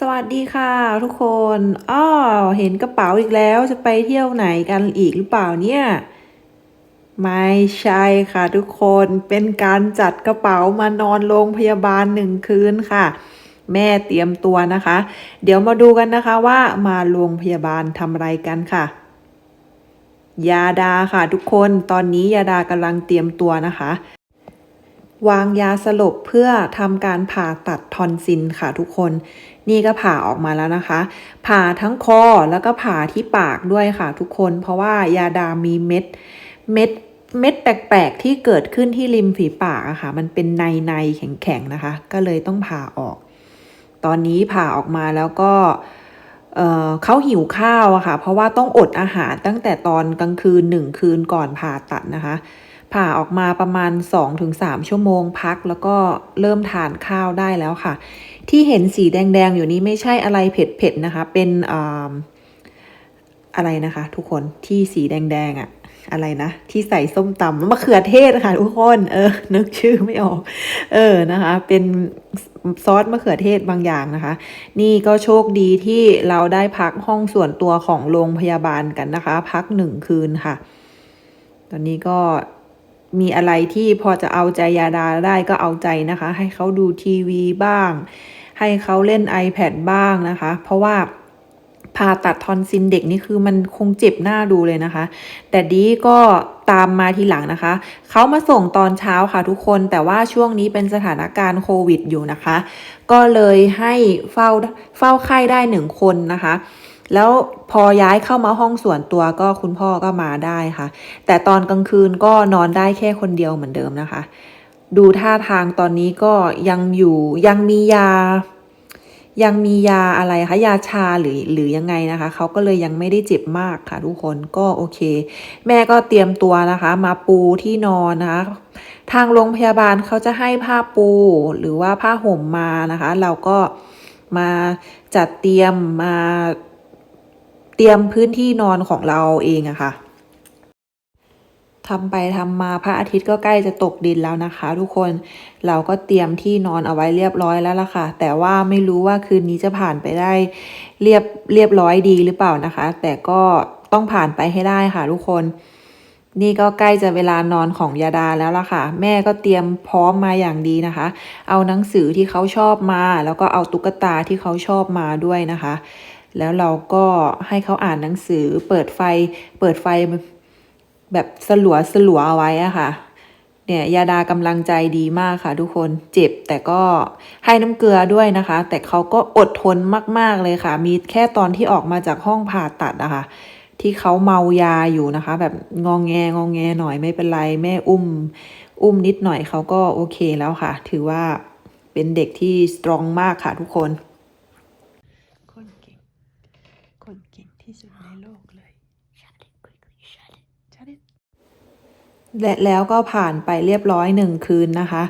สวัสดีค่ะทุกคนอ้อเห็นกระเป๋าอีกแล้วจะไปเที่ยวไหนกันอีกหรือเปล่าเนี่ย ไม่ใช่ค่ะทุกคนเป็นการจัดกระเป๋ามานอนโรงพยาบาลหนึ่งคืนค่ะ แม่เตรียมตัวนะคะ เดี๋ยวมาดูกันนะคะว่ามาโรงพยาบาลทำอะไรกันค่ะ ยาดาค่ะทุกคนตอนนี้ยาดากำลังเตรียมตัวนะคะ วางยาสลบเพื่อทำการผ่าตัดทอนซิลค่ะทุกคน นี่ก็ผ่าออกมาแล้วนะคะ ผ่าทั้งคอแล้วก็ผ่าที่ปากด้วยค่ะทุกคน เพราะว่ายาดามีเม็ดเม็ดเม็ดแปลกๆที่เกิดขึ้นที่ริมฝีปากอะค่ะ มันเป็นในในแข็งๆนะคะ ก็เลยต้องผ่าออก ตอนนี้ผ่าออกมาแล้วก็เเขาหิวข้าวอะค่ะ เพราะว่าต้องอดอาหารตั้งแต่ตอนกลางคืนหนึ่งคืนก่อนผ่าตัดนะคะ ผ่าออกมาประมาณ 2-3 ชั่วโมงพัก แล้วก็เริ่มทานข้าวได้แล้วค่ะ ที่เห็นสีแดงๆ อยู่นี้ไม่ใช่อะไรเผ็ดๆนะคะ เป็นออะไรนะคะ ทุกคนที่สีแดงๆอะอะไรนะ ที่ใส่ส้มตำมะเขือเทศค่ะทุกคนเออ นึกชื่อไม่ออก เออนะคะ เป็นซอสมะเขือเทศบางอย่างนะคะ นี่ก็โชคดีที่เราได้พักห้องส่วนตัวของโรงพยาบาลกันนะคะ พักหนึ่งคืนค่ะ ตอนนี้ก็ มีอะไรที่พอจะเอาใจยาดาได้ก็เอาใจนะคะ ให้เขาดูทีวีบ้าง ให้เขาเล่น iPad บ้างนะคะ เพราะว่าผ่าตัดทอนซิลเด็กนี่คือมันคงเจ็บหน้าดูเลยนะคะ แต่ดีก็ตามมาทีหลังนะคะ เขามาส่งตอนเช้าค่ะทุกคน แต่ว่าช่วงนี้เป็นสถานการณ์โควิดอยู่นะคะ ก็เลยให้เฝ้าเฝ้าไข้ได้หนึ่งคนนะคะ แล้วพอย้ายเข้ามาห้องส่วนตัวก็คุณพ่อก็มาได้ค่ะ แต่ตอนกลางคืนก็นอนได้แค่คนเดียวเหมือนเดิมนะคะ ดูท่าทางตอนนี้ก็ยังอยู่ยังมียา ยังมียาอะไรคะยาชาหรือหรือยังไงนะคะเขาก็เลยยังไม่ได้เจ็บมากค่ะทุกคนก็โอเค แม่ก็เตรียมตัวนะคะ มาปูที่นอนนะคะทางโรงพยาบาลเขาจะให้ผ้าปูหรือว่าผ้าห่มมานะคะ เราก็มาจัดเตรียมมา เตรียมพื้นที่นอนของเราเองอะค่ะทำไปทำมาพระอาทิตย์ก็ใกล้จะตกดินแล้วนะคะ ทุกคนเราก็เตรียมที่นอนเอาไว้เรียบร้อยแล้วล่ะค่ะ แต่ว่าไม่รู้ว่าคืนนี้จะผ่านไปได้เรียบเรียบร้อยดีหรือเปล่านะคะ แต่ก็ต้องผ่านไปให้ได้ค่ะ ทุกคน นี่ก็ใกล้จะเวลานอนของยาดาแล้วล่ะค่ะ แม่ก็เตรียมพร้อมมาอย่างดีนะคะ เอาหนังสือที่เขาชอบมา แล้วก็เอาตุ๊กตาที่เขาชอบมาด้วยนะคะ แล้วเราก็ให้เขาอ่านหนังสือ เปิดไฟ เปิดไฟแบบสลัวสลัวเอาไว้อะค่ะ เนี่ยยาดากำลังใจดีมากค่ะ ทุกคนเจ็บแต่ก็ให้น้ำเกลือด้วยนะคะ แต่เขาก็อดทนมาก ๆ เลยค่ะ มีแค่ตอนที่ออกมาจากห้องผ่าตัดอะค่ะที่เขาเมายาอยู่นะคะ แบบงองแงงองแงหน่อยไม่เป็นไร แม่อุ้ม อุ้มนิดหน่อยเขาก็โอเคแล้วค่ะ ถือว่าเป็นเด็กที่สตรองมากค่ะทุกคนเก่ง คนเก่งที่สุดในโลกเลย Shut it quickly, shut it. Shut it และแล้วก็ผ่านไปเรียบร้อยหนึ่งคืนนะคะ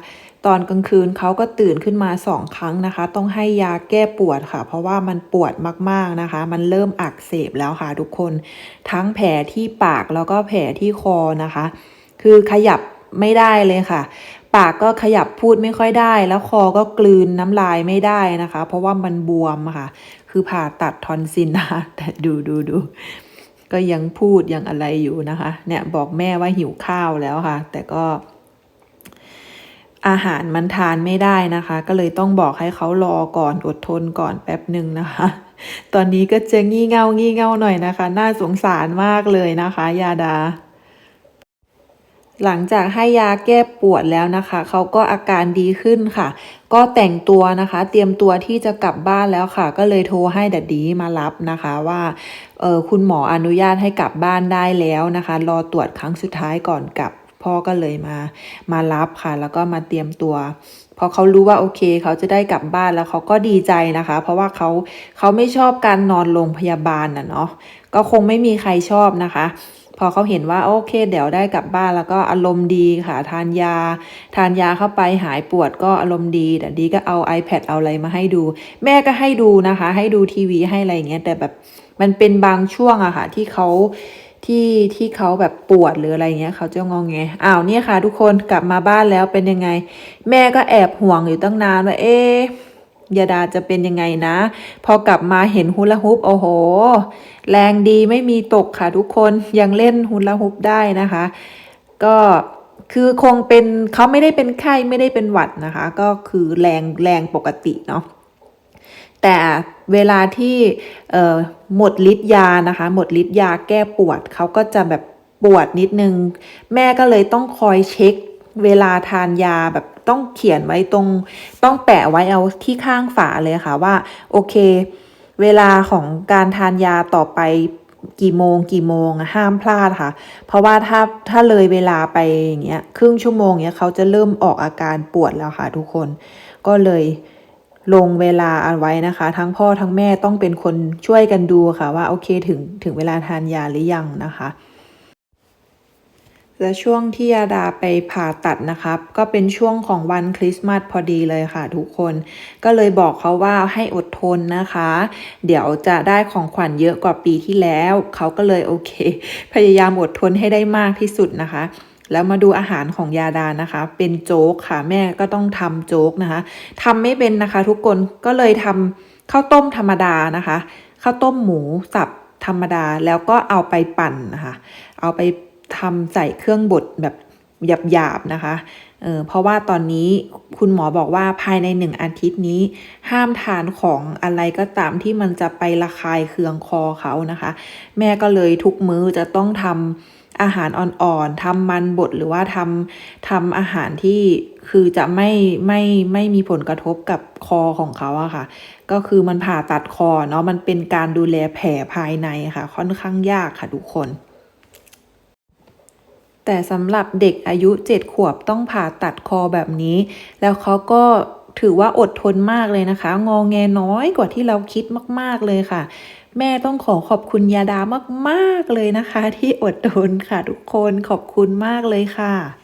ตอนกลางคืนเขาก็ตื่นขึ้นมาสองครั้งนะคะ ต้องให้ยาแก้ปวดค่ะ เพราะว่ามันปวดมากๆนะคะ มันเริ่มอักเสบแล้วค่ะทุกคน ทั้งแผลที่ปากแล้วก็แผลที่คอนะคะ คือขยับไม่ได้เลยค่ะ ปากก็ขยับพูดไม่ค่อยได้ แล้วคอก็กลืนน้ำลายไม่ได้นะคะ เพราะว่ามันบวมค่ะ คือผ่าตัดทอนซิลนะคะแต่ดูดูดู ก็ยังพูดยังอะไรอยู่นะคะ เนี่ยบอกแม่ว่าหิวข้าวแล้วค่ะ แต่ก็อาหารมันทานไม่ได้นะคะ ก็เลยต้องบอกให้เขารอก่อนอดทนก่อนแป๊บหนึ่งนะคะ ตอนนี้ก็จะงี่เง่างี่เง่าหน่อยนะคะ น่าสงสารมากเลยนะคะ ยาดา หลังจากให้ยาแก้ปวดแล้วนะคะ เขาก็อาการดีขึ้นค่ะ ก็แต่งตัวนะคะ เตรียมตัวที่จะกลับบ้านแล้วค่ะ ก็เลยโทรให้ดัดดีมารับนะคะว่าเออคุณหมออนุญาตให้กลับบ้านได้แล้วนะคะ รอตรวจครั้งสุดท้ายก่อนกลับ พ่อก็เลยมามารับค่ะ แล้วก็มาเตรียมตัวพอเขารู้ว่าโอเค เขาจะได้กลับบ้านแล้วเขาก็ดีใจนะคะ เพราะว่าเขาเขาไม่ชอบการนอนโรงพยาบาลน่ะเนาะก็คงไม่มีใครชอบนะคะ พอเขาเห็นว่าโอเค เดี๋ยวได้กลับบ้านแล้วก็อารมณ์ดีค่ะ ทานยา ทานยาเข้าไปหายปวดก็อารมณ์ดีแต่ดีก็เอา iPad เอาอะไรมาให้ดู แม่ก็ให้ดูนะคะ ให้ดูทีวีให้อะไรอย่างเงี้ยแต่แบบมันเป็นบางช่วงอะค่ะ ที่เขาที่ที่เขาแบบปวดหรืออะไรเงี้ยเขาจะงองแงอ้าวเนี่ยค่ะ ทุกคนกลับมาบ้านแล้วเป็นยังไง แม่ก็แอบห่วงอยู่ตั้งนานว่าเอ๊ ยาดาจะเป็นยังไงนะ พอกลับมาเห็นฮูลาฮุปโอ้โห แรงดีไม่มีตกค่ะทุกคนยังเล่นฮูลาฮุปได้นะคะ ก็คือคงเป็นเขาไม่ได้เป็นไข้ไม่ได้เป็นหวัดนะคะ ก็คือแรงแรงปกติเนาะแต่เวลาที่เอ่อหมดฤทธิ์ยานะคะ หมดฤทธิ์ยาแก้ปวดเขาก็จะแบบปวดนิดนึง แม่ก็เลยต้องคอยเช็ค เวลาทานยาแบบต้องเขียนไว้ตรง ต้องแปะไว้เอาที่ข้างฝาเลยค่ะว่า โอเค เวลาของการทานยาต่อไปกี่โมง กี่โมงห้ามพลาดค่ะ เพราะว่าถ้าถ้าเลยเวลาไปอย่างเงี้ยครึ่งชั่วโมงเนี้ยเขาจะเริ่มออกอาการปวดแล้วค่ะทุกคนก็เลยลงเวลาเอาไว้นะคะ ทั้งพ่อทั้งแม่ต้องเป็นคนช่วยกันดูค่ะว่าโอเคถึงถึงเวลาทานยาหรือยังนะคะ และช่วงที่ยาดาไปผ่าตัดนะครับ ก็เป็นช่วงของวันคริสต์มาสพอดีเลยค่ะทุกคน ก็เลยบอกเขาว่าให้อดทนนะคะ เดี๋ยวจะได้ของขวัญเยอะกว่าปีที่แล้ว เขาก็เลยโอเค พยายามอดทนให้ได้มากที่สุดนะคะ แล้วมาดูอาหารของยาดานะคะ เป็นโจ๊กค่ะแม่ก็ต้องทำโจ๊กนะคะทำไม่เป็นนะคะ ทุกคนก็เลยทำข้าวต้มธรรมดานะคะข้าวต้มหมูสับธรรมดาแล้วก็เอาไปปั่นนะคะ เอาไป ทำใส่เครื่องบดแบบหยาบๆนะคะเออเพราะว่าตอนนี้คุณหมอบอกว่าภายในหนึ่งอาทิตย์นี้ ห้ามทานของอะไรก็ตามที่มันจะไประคายเคืองคอเขานะคะ แม่ก็เลยทุกมื้อจะต้องทำอาหารอ่อนๆทำมันบดหรือว่าทำทำอาหารที่คือจะไม่ไม่ไม่มีผลกระทบกับคอของเขาอะค่ะ ก็คือมันผ่าตัดคอเนาะมันเป็นการดูแลแผลภายในค่ะ ค่อนข้างยากค่ะทุกคน แต่สำหรับเด็กอายุ 7 ขวบต้องผ่าตัดคอแบบนี้ แล้วเขาก็ถือว่าอดทนมากเลยนะคะ งอแงน้อยกว่าที่เราคิดมาก ๆเลยค่ะ แม่ต้องขอขอบคุณยาดามาก ๆเลยนะคะ ที่อดทนค่ะทุกคนขอบคุณมากเลยค่ะ